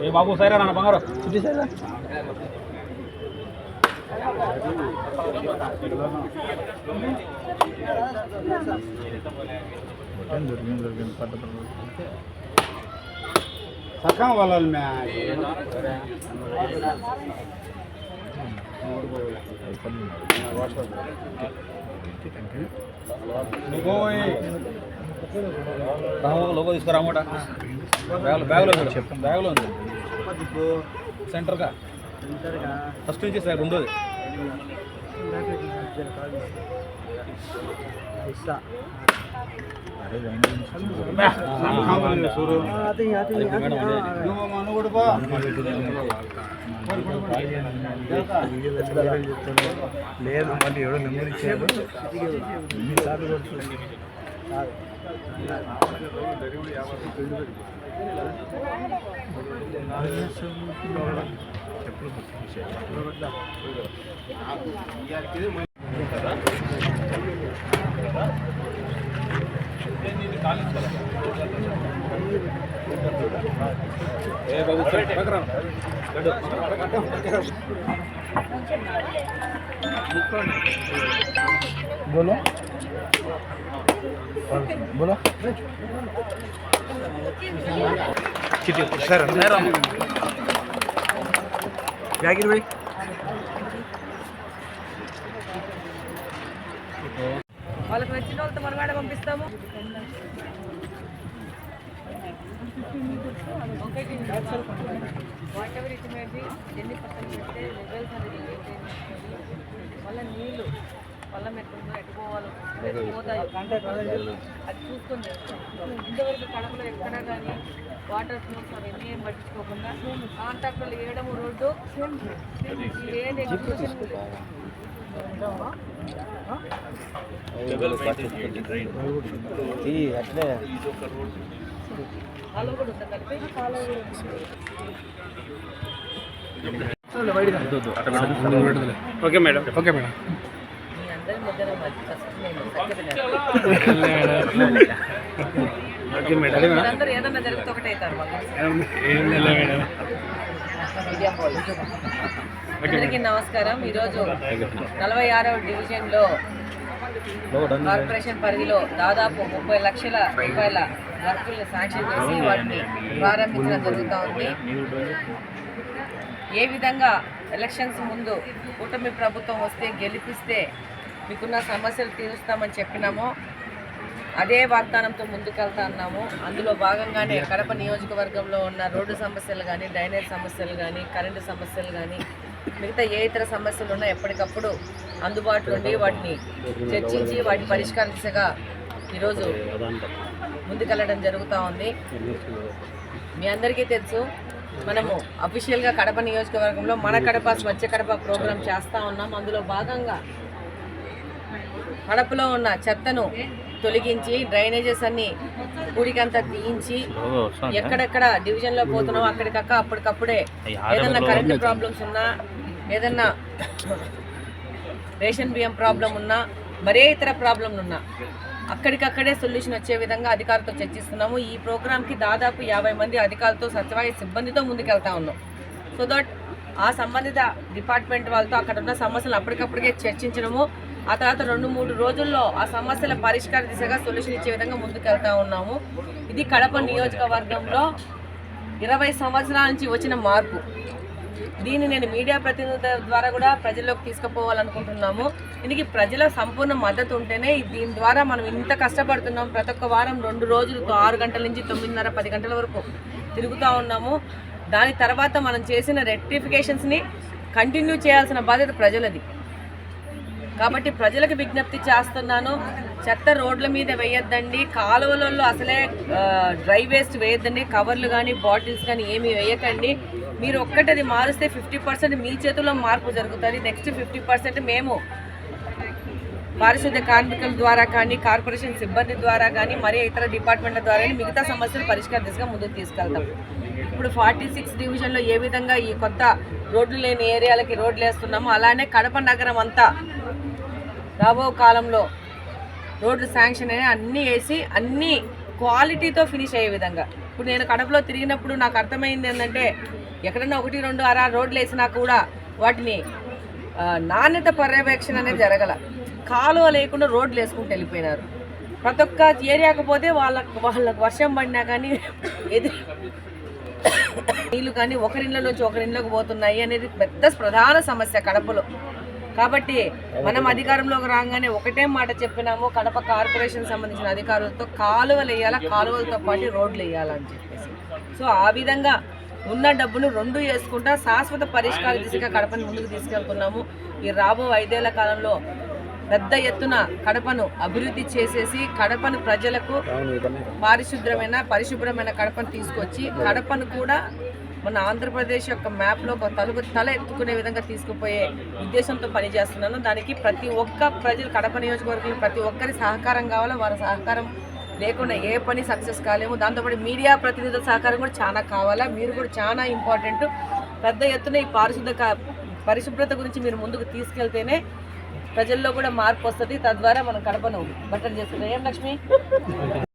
ఏ బాబు సైరా నాన్న బంగారు. చిట్టి సైరా దొరికింది దొరికింది పట్టు సక్కం వాళ్ళ లోగో తీసుకురా మూట బ్యాగ్ బ్యాగ్లో కూడా చెప్తాం బ్యాగ్లో ఉంది. సెంటర్గా ఫస్ట్ నుంచి సార్ రెండోది. లేదు మళ్ళీ ఎవడో నెంబర్ ఇచ్చారు ఎన్నిసార్లు కొడుతుంది చెప్పులు ఏ బాబు పక్కరా बोलो వాళ్ళకి నచ్చిన వాళ్ళతో మనవాడ పంపిస్తాము. వాట్ ఎవర్ ఇట్ మే ఎన్ని పక్కన పెడితే రిజల్ట్స్ అనేది maintain మళ్ళీ నీళ్ళు పళ్ళం ఎట్టుందో ఎటు పోవాలో ఎటు పోతాయో. అది చూసుకొని ఇంతవరకు కడపలో ఎక్కడ కానీ వాటర్ ఫ్లోస్ అవన్నీ ఏం పట్టించుకోకుండా కాంటాక్ట్లు వేయడము రోడ్డు. ఏం ఎగ్జిక్యూషన్ అట్లే. కాలువ కూడా ఉందా కలిపి కాలువ ఓకే మేడం. Okay madam. అందరి ఫస్ట్ నేను ఏదన్నా జరిగితే అందరికీ నమస్కారం. ఈరోజు నలభై ఆరవ డివిజన్లో కార్పొరేషన్ పరిధిలో దాదాపు ముప్పై లక్షల రూపాయల వర్కుల్ని శాంక్షన్ చేసి వాటిని ప్రారంభించడం జరుగుతూ ఉంది. ఏ విధంగా ఎలక్షన్స్ ముందు కూటమి ప్రభుత్వం వస్తే గెలిపిస్తే మీకున్న సమస్యలు తీరుస్తామని చెప్పినామో. అదే వాగ్దానంతో ముందుకెళ్తా ఉన్నాము అందులో భాగంగానే కడప నియోజకవర్గంలో ఉన్న రోడ్డు సమస్యలు కానీ డ్రైనేజ్ సమస్యలు కానీ కరెంటు సమస్యలు కానీ మిగతా ఏ ఇతర సమస్యలు ఉన్నా ఎప్పటికప్పుడు అందుబాటులో ఉండి వాటిని చర్చించి వాటి పరిష్కార దిశగా ఈరోజు ముందుకెళ్ళడం జరుగుతూ ఉంది. మీ అందరికీ తెలుసు మనము అఫీషియల్గా కడప నియోజకవర్గంలో మన కడప స్వచ్ఛ కడప ప్రోగ్రాం చేస్తూ ఉన్నాం. అందులో భాగంగా కడపలో ఉన్న చెత్తను తొలగించి డ్రైనేజెస్ అన్ని కూడికంతా తీయించి ఎక్కడెక్కడ డివిజన్లో పోతున్నామో అక్కడికక్క అప్పటికప్పుడే ఏదన్నా కరెంటు ప్రాబ్లమ్స్ ఉన్నా ఏదన్నా రేషన్ బియ్యం ప్రాబ్లం ఉన్నా మరే ఇతర ప్రాబ్లంలు ఉన్నా అక్కడికక్కడే సొల్యూషన్ వచ్చే విధంగా అధికారులతో చర్చిస్తున్నాము. ఈ ప్రోగ్రామ్కి దాదాపు యాభై మంది అధికారులతో సచివాలయ సిబ్బందితో ముందుకెళ్తా ఉన్నాం. సో దట్ ఆ సంబంధిత డిపార్ట్మెంట్ వాళ్ళతో అక్కడ ఉన్న సమస్యలు అప్పటికప్పటికే చర్చించడము. ఆ తర్వాత రెండు మూడు రోజుల్లో ఆ సమస్యల పరిష్కార దిశగా సొల్యూషన్ ఇచ్చే విధంగా ముందుకెళ్తా ఉన్నాము. ఇది కడప నియోజకవర్గంలో ఇరవై సంవత్సరాల నుంచి వచ్చిన మార్పు. దీన్ని నేను మీడియా ప్రతినిధుల ద్వారా కూడా ప్రజల్లోకి తీసుకుపోవాలనుకుంటున్నాము. దీనికి ప్రజల సంపూర్ణ మద్దతు ఉంటేనే దీని ద్వారా మనం ఇంత కష్టపడుతున్నాం. ప్రతి ఒక్క వారం రెండు రోజులు ఆరు గంటల నుంచి తొమ్మిదిన్నర పది గంటల వరకు తిరుగుతూ ఉన్నాము. దాని తర్వాత మనం చేసిన రెక్టిఫికేషన్స్ని కంటిన్యూ చేయాల్సిన బాధ్యత ప్రజలది. కాబట్టి ప్రజలకు విజ్ఞప్తి చేస్తున్నాను చెత్త రోడ్ల మీద వేయొద్దండి కాలువలలో అసలే డ్రై వేస్ట్ వేయొద్దండి కవర్లు కానీ బాటిల్స్ కానీ ఏమీ వేయకండి. మీరు ఒక్కటది మారుస్తే ఫిఫ్టీ పర్సెంట్ మీ చేతుల్లో మార్పు జరుగుతుంది. నెక్స్ట్ ఫిఫ్టీ పర్సెంట్ మేము పారిశుద్ధ్య కార్మికుల ద్వారా కానీ కార్పొరేషన్ సిబ్బంది ద్వారా కానీ మరి ఇతర డిపార్ట్మెంట్ల ద్వారా కానీ మిగతా సమస్యలు పరిష్కార దిశగా ముందుకు తీసుకెళ్తాం. ఇప్పుడు ఫార్టీ సిక్స్ డివిజన్లో ఏ విధంగా ఈ కొత్త రోడ్లు లేని ఏరియాలకి రోడ్లు వేస్తున్నామో అలానే కడప నగరం అంతా రాబో కాలంలో రోడ్లు శాంక్షన్ అయినా అన్నీ వేసి అన్నీ క్వాలిటీతో ఫినిష్ అయ్యే విధంగా. ఇప్పుడు నేను కడపలో తిరిగినప్పుడు నాకు అర్థమైంది ఏంటంటే ఎక్కడన్నా ఒకటి రెండు అరా రోడ్లు వేసినా కూడా వాటిని నాణ్యత పర్యవేక్షణ అనేది జరగల. కాలువ లేకుండా రోడ్లు వేసుకుంటూ వెళ్ళిపోయినారు. ప్రతి ఒక్క ఏరియాకి పోతే వాళ్ళకు వాళ్ళకు వర్షం పడినా కానీ ఎదురు నీళ్ళు కానీ ఒకరిండ్ల నుంచి ఒకరిండ్లకు పోతున్నాయి అనేది పెద్ద ప్రధాన సమస్య కడపలో. కాబట్టి మనం అధికారంలోకి రాగానే ఒకటే మాట చెప్పినాము కడప కార్పొరేషన్ సంబంధించిన అధికారులతో కాలువలు వేయాలా కాలువలతో పాటు రోడ్లు వేయాలని చెప్పేసి. సో ఆ విధంగా ఉన్న డబ్బును రెండు వేసుకుంటా శాశ్వత పరిష్కార దిశగా కడపని ముందుకు తీసుకెళ్తున్నాము. ఈ రాబో ఐదేళ్ళ కాలంలో పెద్ద ఎత్తున కడపను అభివృద్ధి చేసేసి కడపను ప్రజలకు పారిశుద్ధ్రమైన పరిశుభ్రమైన కడపను తీసుకొచ్చి కడపను కూడా మన ఆంధ్రప్రదేశ్ యొక్క మ్యాప్లో ఒక తలుపు తల ఎత్తుకునే విధంగా తీసుకుపోయే ఉద్దేశంతో పనిచేస్తున్నాను. దానికి ప్రతి ఒక్క ప్రజలు కడప నియోజకవర్గంలో ప్రతి ఒక్కరి సహకారం కావాలో? వారి సహకారం లేకుండా ఏ పని సక్సెస్ కాలేము. దాంతోపాటు మీడియా ప్రతినిధుల సహకారం కూడా చాలా కావాలా? మీరు కూడా చాలా ఇంపార్టెంట్ పెద్ద ఎత్తున ఈ పారిశుద్ధ పరిశుభ్రత గురించి మీరు ముందుకు తీసుకెళ్తేనే ప్రజల్లో కూడా మార్పు వస్తుంది. తద్వారా మనం కడపను బట్టలు చేసుకుంటాం ఏం లక్ష్మి?